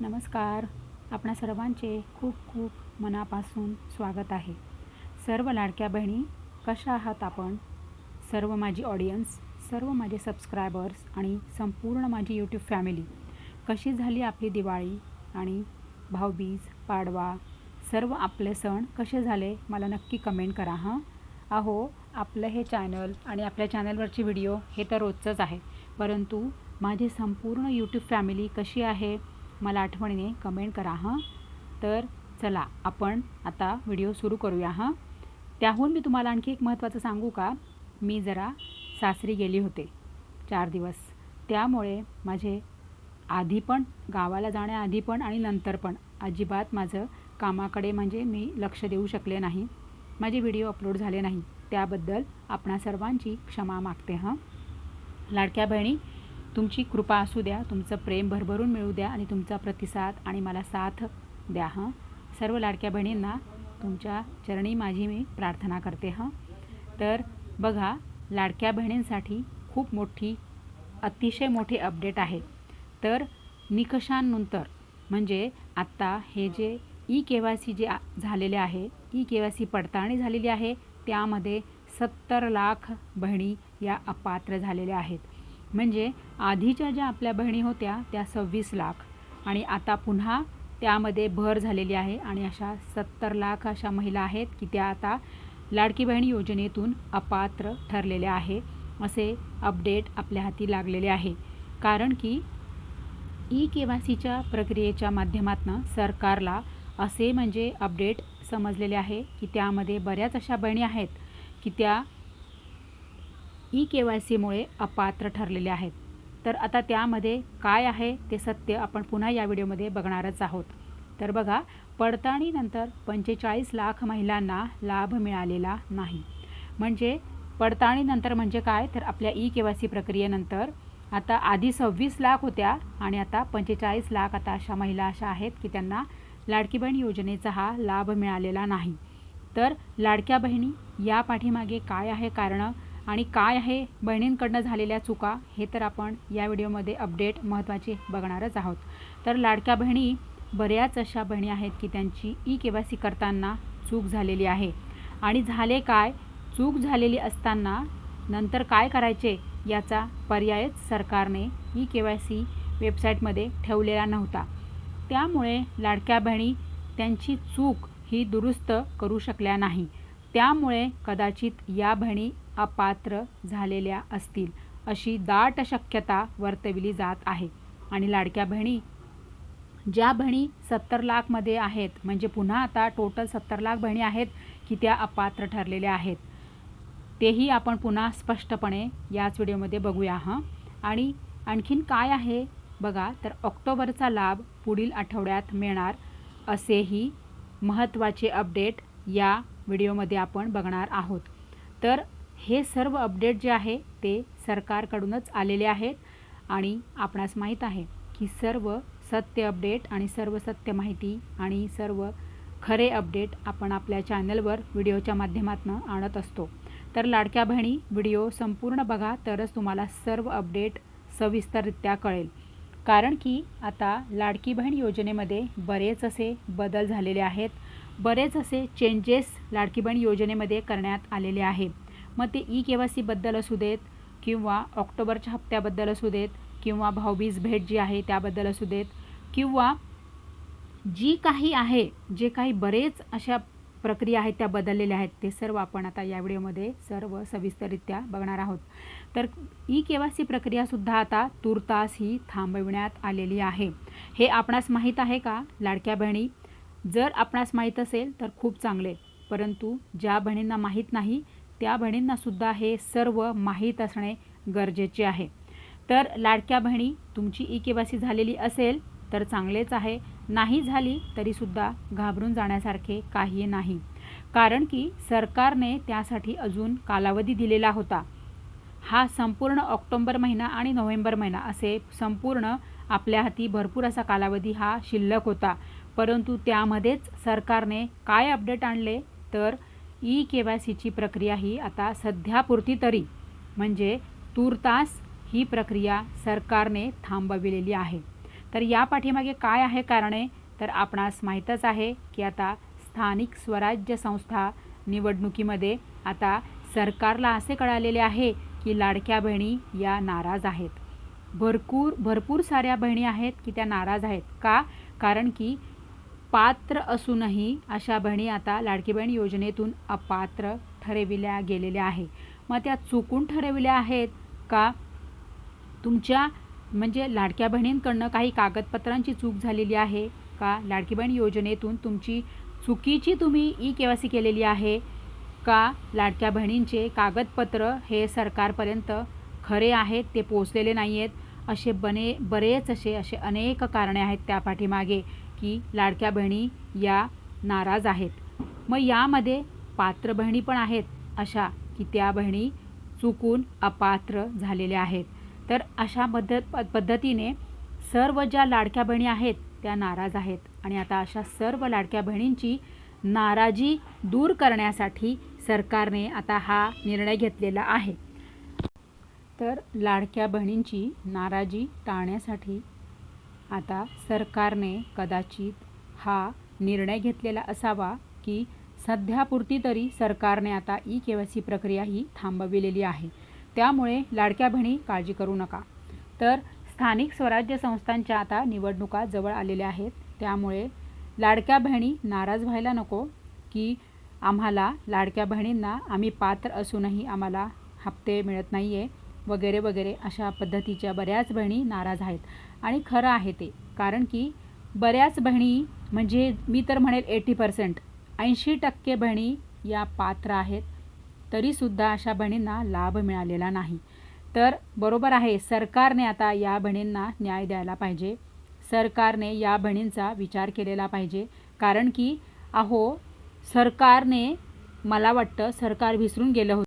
नमस्कार. आपणा सर्वांचे खूप खूप मनापासून स्वागत आहे. सर्व लाडक्या बहिणी कशा आहात आपण? सर्व माझी ऑडियन्स सर्व माझे सबस्क्रायबर्स आणि संपूर्ण माझी यूट्यूब फॅमिली कशी झाली आपली दिवाळी आणि भाऊबीज पाडवा सर्व आपले सण कसे झाले मला नक्की कमेंट करा हां? अहो आपलं हे चॅनल आणि आपल्या चॅनलवरची व्हिडिओ हे तर रोजचंच आहे. परंतु माझी संपूर्ण यूट्यूब फॅमिली कशी आहे? मला आठवणीने कमेंट करा हां? तर चला आपण आता व्हिडिओ सुरू करूया हां? त्याहून मी तुम्हाला आणखी एक महत्त्वाचं सांगू का? मी जरा सासरी गेली होते चार दिवस. त्यामुळे माझे आधी पण गावाला जाण्याआधी पण आणि नंतर पण अजिबात माझं कामाकडे म्हणजे मी लक्ष देऊ शकले नाही. माझे व्हिडिओ अपलोड झाले नाही. त्याबद्दल आपणा सर्वांची क्षमा मागते हां? लाडक्या बहिणी तुमची कृपा असू द्या तुमचं प्रेम भरभरून मिळू द्या आणि तुमचा प्रतिसाद आणि मला साथ द्या हां. सर्व लाडक्या बहिणींना तुमच्या चरणी माझी मी प्रार्थना करते हां. तर बघा लाडक्या बहिणींसाठी खूप मोठी अतिशय मोठी अपडेट आहे. तर निकषांनंतर म्हणजे आत्ता हे जे ई के वाय सी जे झालेले आहे ई के वाय सी पडताळणी झालेली आहे त्यामध्ये सत्तर लाख बहिणी या अपात्र झालेल्या आहेत. म्हणजे आधीच्या ज्या आपल्या बहिणी होत्या त्या सव्वीस लाख. आणि आता पुन्हा त्यामध्ये भर झालेली आहे आणि अशा सत्तर लाख अशा महिला आहेत की त्या आता लाडकी बहिणी योजनेतून अपात्र ठरलेल्या आहे असे अपडेट आपल्या हाती लागलेले आहे. कारण की ई के वाय सीच्या प्रक्रियेच्या माध्यमातून सरकारला असे म्हणजे अपडेट समजलेले आहे की त्यामध्ये बऱ्याच अशा बहिणी आहेत की त्या ई के वाय सीमुळे अपात्र ठरलेले आहेत. तर आता त्यामध्ये काय आहे ते सत्य आपण पुन्हा या व्हिडिओमध्ये बघणारच आहोत. तर बघा पडताळणीनंतर पंचेचाळीस लाख महिलांना लाभ मिळालेला नाही. म्हणजे पडताळणीनंतर म्हणजे काय? तर आपल्या ई के वाय सी प्रक्रियेनंतर आता आधी सव्वीस लाख होत्या आणि आता पंचेचाळीस लाख आता अशा महिला अशा आहेत की त्यांना लाडकी बहीण योजनेचा हा लाभ मिळालेला नाही. तर लाडक्या बहिणी या पाठीमागे काय आहे कारणं? आणि काय आहे बहिणींकडनं झालेल्या चुका हे तर आपण या व्हिडिओमध्ये अपडेट महत्त्वाचे बघणारच आहोत. तर लाडक्या बहिणी बऱ्याच अशा बहिणी आहेत की त्यांची ई के वाय सी करताना चूक झालेली आहे. आणि झाले काय? चूक झालेली असताना नंतर काय करायचे याचा पर्यायच सरकारने ई के वाय सी वेबसाईटमध्ये ठेवलेला नव्हता. त्यामुळे लाडक्या बहिणी त्यांची चूक ही दुरुस्त करू शकल्या नाही. त्यामुळे कदाचित या बहिणी अपात्र झालेल्या असतील अशी दाट शक्यता वर्तविली जात आहे. आणि लाडक्या बहिणी ज्या बहिणी सत्तर लाखमध्ये आहेत म्हणजे पुन्हा आता टोटल सत्तर लाख बहिणी आहेत की त्या अपात्र ठरलेल्या आहेत. तेही आपण पुन्हा स्पष्टपणे याच व्हिडिओमध्ये बघूया हां? आणि आणखीन काय आहे? बघा तर ऑक्टोबरचा लाभ पुढील आठवड्यात मिळणार असेही महत्त्वाचे अपडेट या व्हिडिओमध्ये आपण बघणार आहोत. तर हे सर्व अपडेट जे आहे ते सरकारकडूनच आलेले आहेत आणि आपणास माहीत आहे की सर्व सत्य अपडेट आणि सर्व सत्य माहिती आणि सर्व खरे अपडेट आपण आपल्या चॅनलवर व्हिडिओच्या माध्यमातून आणत असतो. तर लाडक्या बहिणी व्हिडिओ संपूर्ण बघा तरच तुम्हाला सर्व अपडेट सविस्तररित्या कळेल. कारण की आता लाडकी बहीण योजनेमध्ये बरेच असे बदल झालेले आहेत. बरेच असे चेंजेस लाडकी बहीण योजनेमध्ये करण्यात आलेले आहे मग ते ई के वाय सीबद्दल असू देत किंवा ऑक्टोबरच्या हप्त्याबद्दल असू देत किंवा भाऊबीज भेट जी आहे त्याबद्दल असू देत किंवा जी काही आहे जे काही बरेच अशा प्रक्रिया आहेत त्या बदललेल्या आहेत ते सर्व आपण आता या व्हिडिओमध्ये सर्व सविस्तररित्या बघणार आहोत. तर ई केवासी प्रक्रियासुद्धा आता तूर्तास ही थांबविण्यात आलेली आहे. हे आपणास माहीत आहे का? लाडक्या बहिणी जर आपणास माहीत असेल तर खूप चांगले परंतु ज्या बहिणींना माहीत नाही त्या बहिणींनासुद्धा हे सर्व माहीत असणे गरजेचे आहे. तर लाडक्या बहिणी तुमची ई झालेली असेल तर चांगलेच आहे. नाही झाली तरीसुद्धा घाबरून जाण्यासारखे काही नाही. कारण की सरकारने त्यासाठी अजून कालावधी दिलेला होता. हा संपूर्ण ऑक्टोंबर महिना आणि नोव्हेंबर महिना असे संपूर्ण आपल्या हाती भरपूर असा कालावधी हा शिल्लक होता. परंतु त्यामध्येच सरकारने काय अपडेट आणले? तर ई के वाय सीची प्रक्रिया ही आता सध्यापुरती तरी. म्हणजे तूर्तास ही प्रक्रिया सरकारने थांबविलेली आहे. तर या पाठीमागे काय आहे कारणे? तर आपणास माहीतच आहे की आता स्थानिक स्वराज्य संस्था निवडणुकीमध्ये आता सरकारला असे कळालेले आहे की लाडक्या बहिणी या नाराज आहेत. भरपूर भरपूर साऱ्या बहिणी आहेत की त्या नाराज आहेत. का? कारण की पात्र असूनही अशा बहिणी आता लाडकी बहीण योजनेतून अपात्र ठरविल्या गेलेल्या आहे मग त्या चुकून ठरविल्या आहेत का? तुमच्या म्हणजे लाडक्या बहिणींकडनं काही कागदपत्रांची चूक झालेली आहे का? लाडकी बहीण योजनेतून तुमची चुकीची तुम्ही ई के वाय सी केलेली आहे का? लाडक्या बहिणींचे कागदपत्र हे सरकारपर्यंत खरे आहेत ते पोचलेले नाही आहेत असे बने बरेच असे असे अनेक कारणे आहेत त्या पाठीमागे. की लाडक्या बहिणी या नाराज आहेत. मग यामध्ये पात्र बहिणी पण आहेत अशा की त्या बहिणी चुकून अपात्र झालेल्या आहेत. तर अशा पद्धत प- पद्धतीने सर्व ज्या लाडक्या बहिणी आहेत त्या नाराज आहेत. आणि आता अशा सर्व लाडक्या बहिणींची नाराजी दूर करण्यासाठी सरकारने आता हा निर्णय घेतलेला आहे. तर लाडक्या बहिणींची नाराजी टाळण्यासाठी आता सरकारने कदाचित हा निर्णय घेतलेला असावा की सध्यापुरती तरी सरकारने आता ई के वाय सी प्रक्रिया ही थांबविलेली आहे. त्यामुळे लाडक्या बहिणी काळजी करू नका. तर स्थानिक स्वराज्य संस्थांच्या आता निवडणुका जवळ आलेल्या आहेत. त्यामुळे लाडक्या बहिणी नाराज व्हायला नको की आम्हाला लाडक्या बहिणींना आम्ही पात्र असूनही आम्हाला हप्ते मिळत नाही आहे वगैरे वगैरे अशा पद्धतीच्या बऱ्याच बहिणी नाराज आहेत. आणि खरं आहे ते. कारण की बऱ्याच बहिणी म्हणजे मी तर म्हणेल एटी पर्सेंट ऐंशी टक्के बहिणी या पात्र आहेत. तरीसुद्धा अशा बहिणींना लाभ मिळालेला नाही. तर बरोबर आहे सरकारने आता या बहिणींना न्याय द्यायला पाहिजे. सरकारने या बहिणींचा विचार केलेला पाहिजे. कारण की अहो सरकारने मला वाटतं सरकार विसरून गेलं होतं.